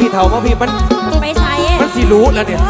พี่เถามาพี่มันไปใช้มันสิรู้แล้วเนี่ย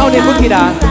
เอาเนี่ยคุณธิดา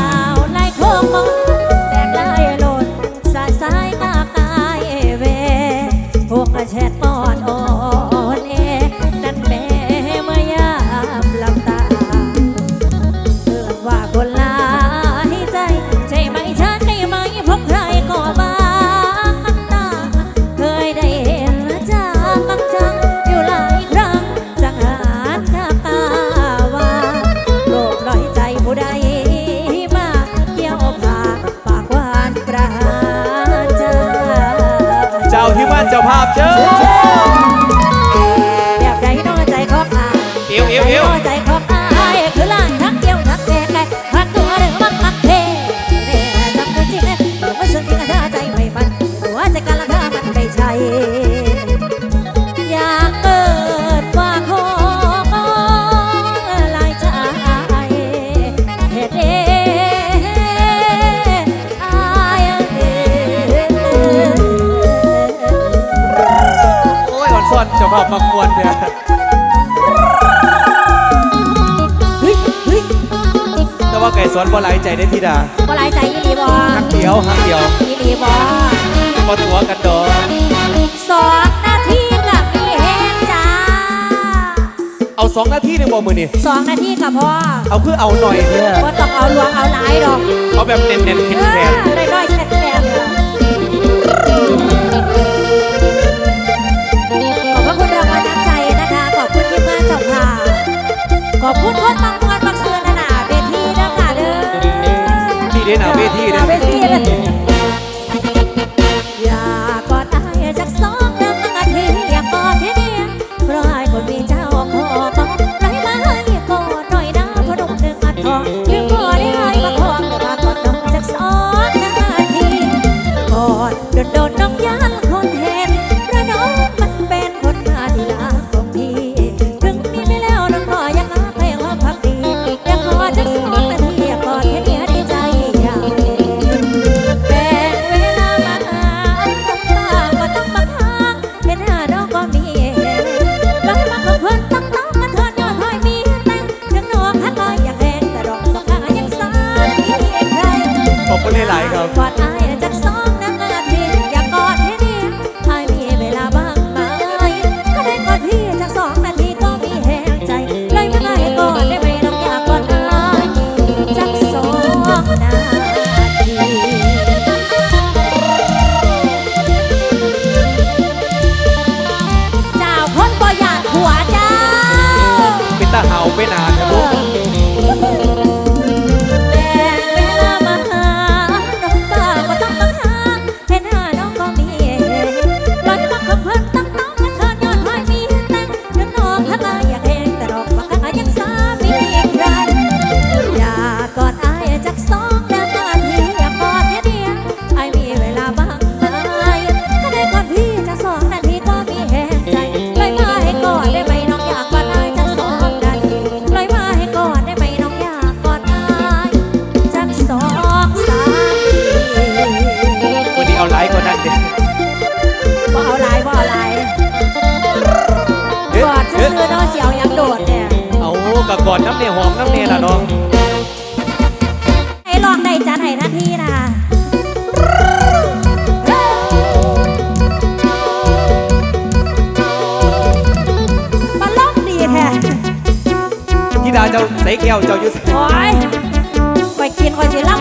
สวนบ่หลใจได้อพี่ดาบ่หลใจอีหลีบ่หักเดียวหักเดียวอีหลีบ่พอตัวกันโดอสองนาทีกับมีแห้งจ้าเอาสองนาทีในึ่งบ่มือนี่สองนาทีกับพ่อเอาเพื่อเอาหน่อยเพื่อบ่ต้องเอาลวงเอาหลายดอกเอาแบบเน้นๆเอเข็ดแทน อน้อยๆแค่แค่ น้ำเนี่ยหอมน้ำเนี่ยนะน้องให้ลองได้จ้าไหนหน้าที่นะปลาลอกดีแท้ที่ดาเจ้าใส่แก้วเจ้าอยู่ใส่โอ้ยคอยกินคอยเสิล่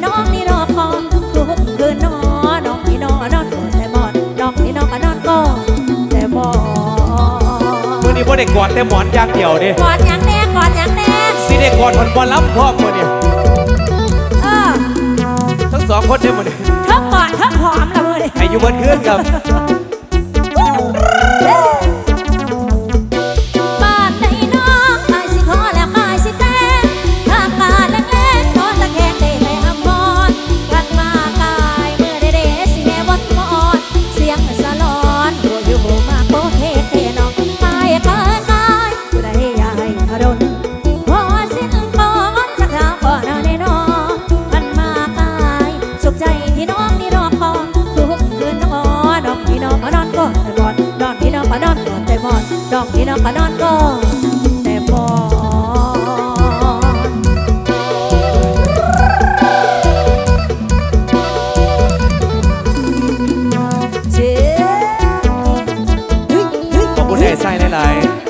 ใจที่น้องนี่รอคอยทุกคืนนอนน้องนี่นอนนอนก่อนแต่หมอนน้องนี่นอนก็นอนก่อนแต่หมอนมื้อนี้บ่ได้กอดแต่หมอนอย่างเดียวเด้กอดอย่างแน่กอดอย่างแน่สิได้กอดคนบ่รับพร้อมมื้อนี้เออทั้งสองคนเด้อมื้อนี้เทั้งกอดเทั้งหอมละมือดิให้อยู่เบิดคืนครับบ้ น้องที่น้องมานอนก่อนแต่บอเจ๊ขอบคุณไอ้ไส้หลายๆ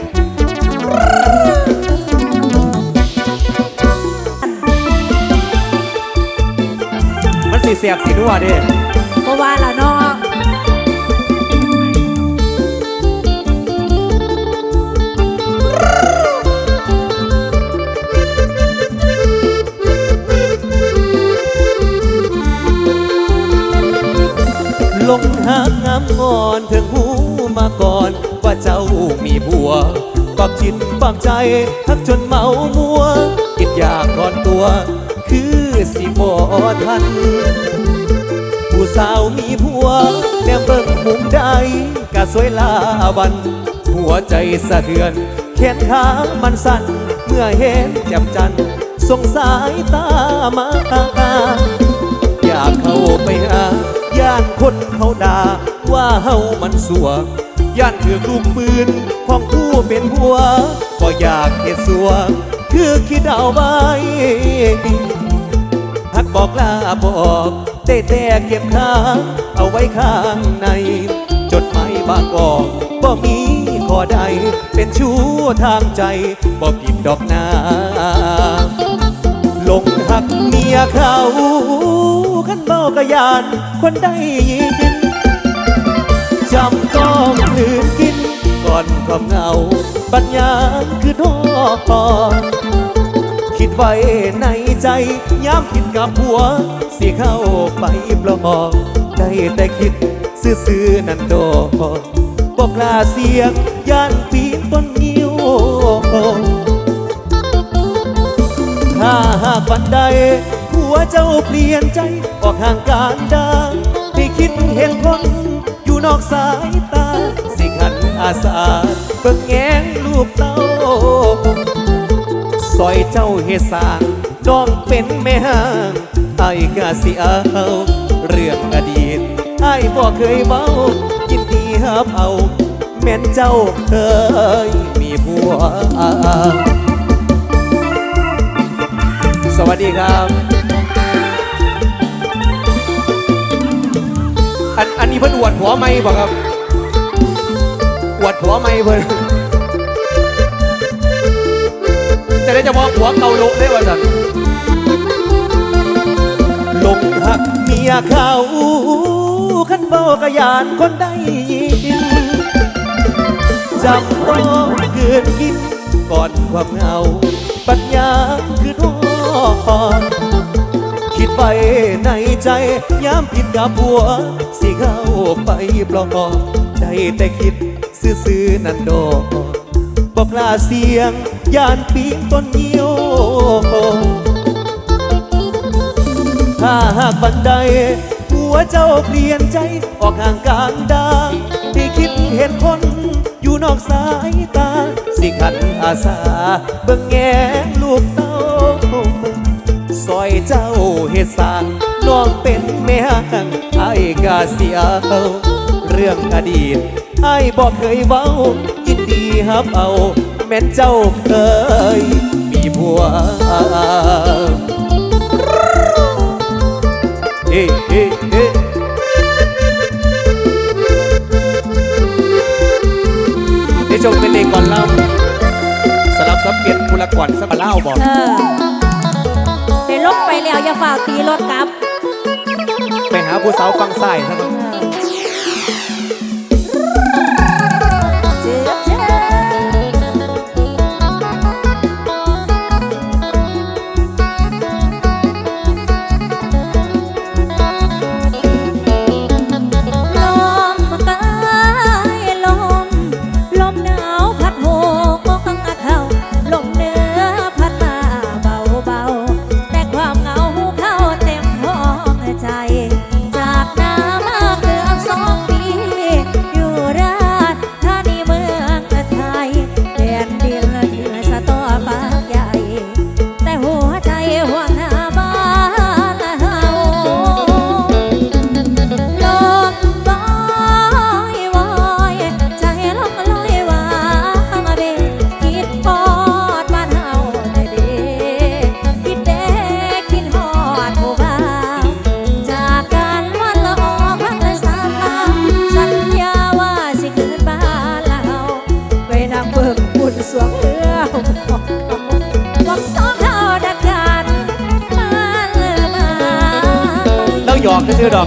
มันสิเสียบสินัวเด้เพราะว่าเนา ปากจิตปากใจ ทักจนเมามัว กินยาก่อนตัว คือสิบ่ทัน ผู้สาวมีผัว แนมเบิ่งมุมใดกะสวยลาวัน หัวใจสะเทือน แขนขามันสั่น เมื่อเห็นแจ่มจันทร์สงสายตามาอยากเข้าไปหาย่านคนเขาด่าว่าเฮามันสัว ย่านถือลูกปืนของผู้เป็นผัวก็อยากเห็ดสัวคือคิดเอาไว้ทักบอกลาบอกได้แต่เก็บค้างเอาไว้ข้างใน จดหมายบางกอกบ่มีข้อใด เป็นชู้ทางใจบ่ผิดดอกนาลงหักเมียเขาขันเมากระยานคนได้ยิน จำต้องลืมกิน ก่อนความเหงาปัญญาคือทอคิดไว้ในใจย้ำคิดกับผัว สิเข้าไปปลอกได้แต่คิดซื่อๆนั่นดบอกลาเสียงย่านปีนต้นนิ้วถ้าหากวันใดผัวเจ้าเปลี่ยนใจออกห่างการดังที่คิดเห็นคน นอกสายตา สิขันอาสาเบิ่งแงงลูกเต้าซอยเจ้าเฮสางน้องเป็นแม่ห้างไอ้กะสิเอาเรื่องอดีตไอ้บ่เคยเว้ายินดีฮับเอา แม่นเจ้าเคยมีผัวสวัสดีครับ หัวไม่บ่ครับปวดหัวไม่เพิ่นจะได้จะมองหัวเกาลุได้วันนั้นลงหักเมียเขาขันเบากยานคนได้ยินจำต้องเกินกินก่อนความเหงา ปัญญาคือทอน คิดไปในใจย้ำผิดกับหัว สิเข้าไปปลอกได้แต่คิดซื่อๆนั่นดอกบอกลาเสียงยานปีงต้นเยี่ยวถ้าหากบันไดหัวเจ้าเปลี่ยนใจออกห่างกลางดางที่คิดเห็นคนอยู่นอกสายตา สิขันอาสาเบิ่งแงลูกเต้า ซอยเจ้าเฮ็ดสางน้องเป็นแม่งไอ้กาเสียเรื่องอดีตไอ้บอกเคยเว้ายินดีฮับเอา แม่เจ้าเคยมีผัวเอ๊เอ๊เอ๊ได้ชมเป็นเลงก่อนเล่าสลับสับเปลี่ยนมูลก่อนสับเล่าบอก ฝ่าตีรถกลับ ไปหาผู้สาวฟังใส่ครับ ยอมก็ชื่อดอก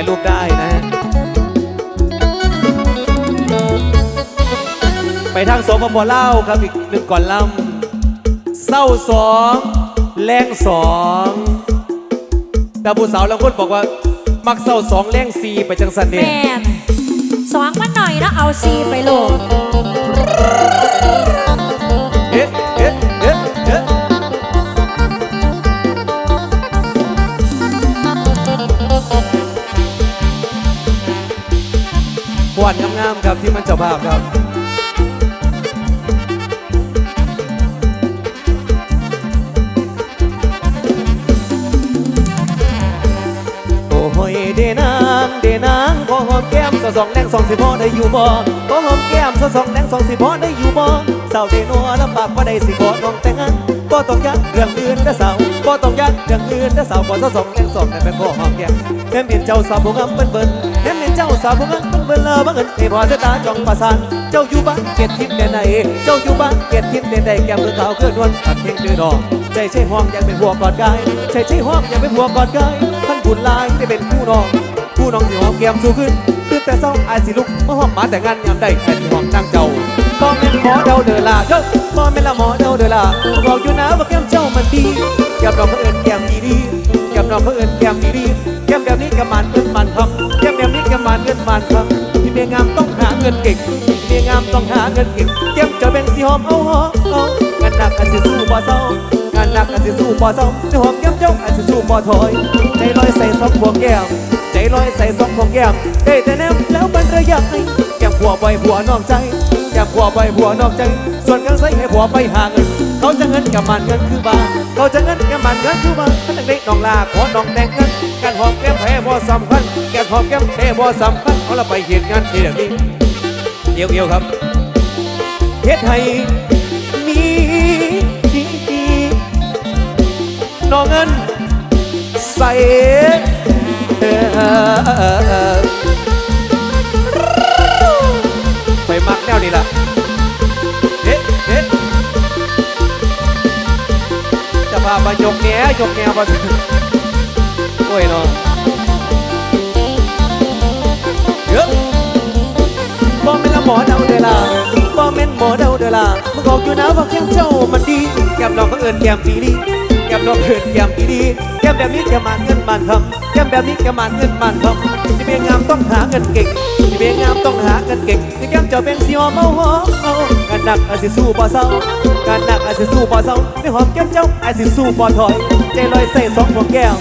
ยรูปได้นะฮะไปทางสปปลาครับอีกหนึ่งก่อนลำเศร้าสองแรงสองแต่ผู้สาวแล้วคนบอกว่า มักเศร้าสองแรงสี่ไปจังสันเดแม่นสองมันหน่อยแล้วเอาซีไปโหลด ครับที่มันเจ้าภาพครับโอ้ยเดนางเดนางขอหอมแก้มสะสองแดงสองสิบพอได้อยู่บ่ขอหอมแก้มสะสองแดงสองสิบพอได้อยู่บ่สาวเดนัวลำบากว่าได้สิขอน้องแต่งงานบ่ต้องยักเรื่องอื่นนะสาวบ่ต้องยักเรื่องอื่นนะสาวขอสะสองแดงสองได้เป็นขอหอมแก้มแม่เมียนเจ้าสาวผู้งามเปิ้นเปิ้น แม่เมียนเจ้าสาวผู้งามเปิ้นเปิ้นลาบังเอิญให้พอสตาจ้องประสานเจ้าอยู่บ้านเกียรติทิพย์แดนใดเจ้าอยู่บ้านเกียรติทิพย์แดนใดแก้มมือขาวเคลื่อนวลผัดเพียงดื้อดอกใจใช่ห้องอยากเป็นหัวกอดกายใจใช่ห้องอยากเป็นหัวกอดกายท่านบุญลายได้เป็นคู่น้อง ผู้น้องสิหอมแก้มสู้ขึ้นตื่นแต่เศร้าอายสิลุกมาหอมมาแต่งานยามใดอายสิหอมนางเจ้าบ่แม่นหมอเดาเดือลาเด้อบ่แม่นละหมอเดาเดือลาบอกอยู่นะว่าแก้มเจ้ามันดีแก้มน้องเขาเอิ้นแก้มดีดีแก้มน้องเขาเอิ้นแก้มดีดีแก้มแบบนี้ก็มันเงินมันคำแก้ม แบบนี้ก็มันเงินมันคำที่เมียงามต้องหาเงินเก่งเมียงามต้องหาเงินเก่งแก้มเจะเป็นสิหอมเอาหอมเอางานหนักอาจสิสู้บ่เศร้างานหนักอาจสิสู้บ่เศร้าจะหอมแก้มเจ้าอาจสิสู้บ่ถอยใจลอยใส่ซอกพวแก้มใจลอยใส่ซองของแก้มได้แต่แนมแล้วมันระยับให้แก้มผัวไปผัวนอกใจแก้มผัวไปผัวนอกใจ ส่วนกันใส่ให้ผัวไปหาเงิน เขาจะเงินกับมันเงินคือบ้าเขาจะเงินกับมันเงินคือบ้าถ้าตั้งเด็กน้องลาขอน้องแต่งเงินการหอมแก้มแพ้บ่สำคัญการหอมแก้มแพ้บ่สำคัญเอาละไปเหตุงานที่เดี๋ยวนี้เดียวเดียวครับเฮ็ดให้มีดีน้องเงินใส่ จะพามายกแหนยกแหนมาโอ้ยเนาะเยอะบ่แม่นละหมอเดาเดอล่ะบ่แม่นหมอเดาเดอล่ะมึงบอกอยู่นะว่าแก้มเจ้ามันดีแก้มน้องเขาเอิ้นแก้มปีดีแก้มน้องเอินแก้มอีดีแก้มแบบนี้แก้มมันเงินมันคำ แก้มแบบนี้แก้มมันเงินมันทองที่เมียงามต้องหาเงินเก่งที่เมียงามต้องหาเงินเก่งที่แก้มเจะเป็นสีหอมเมาหอมเอาการหนักอาจสิสู้บ่เศร้าการหนักอาจสิสู้บ่เศร้าไม่หอมแก้มเจ้าอาจสิสู้บ่ถอย ใจลอยใส่สองหัวแก้ม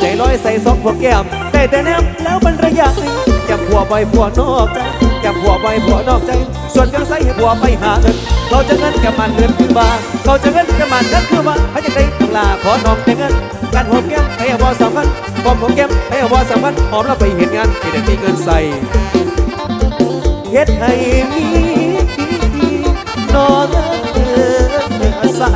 ใจลอยใส่สองหัวแก้มได้แต่แนมแล้วมันระยะแก้มผัวใบผัวนอกใจ บผัวไปผัวนอกใจ ส่วนกันใสให้ผัวไปหาเงินเขาจะเงินกับมันเงินคือบาเขาจะเงินกับมันเงินคือบ้าให้จะได้ต้องลาขอน้องแต่เงินการหอมแก้มให้อาบอสำคัญหอมของแก้มให้อาบอสำคัญหอมแล้วไปเห็นงานที่ได้มีเงินใส่เฮ็ดให้มีน้องเอิ้นใส่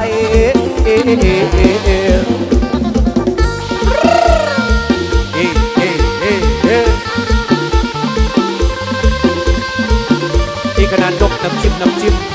น้ำจิ้มน้ำจิ้ม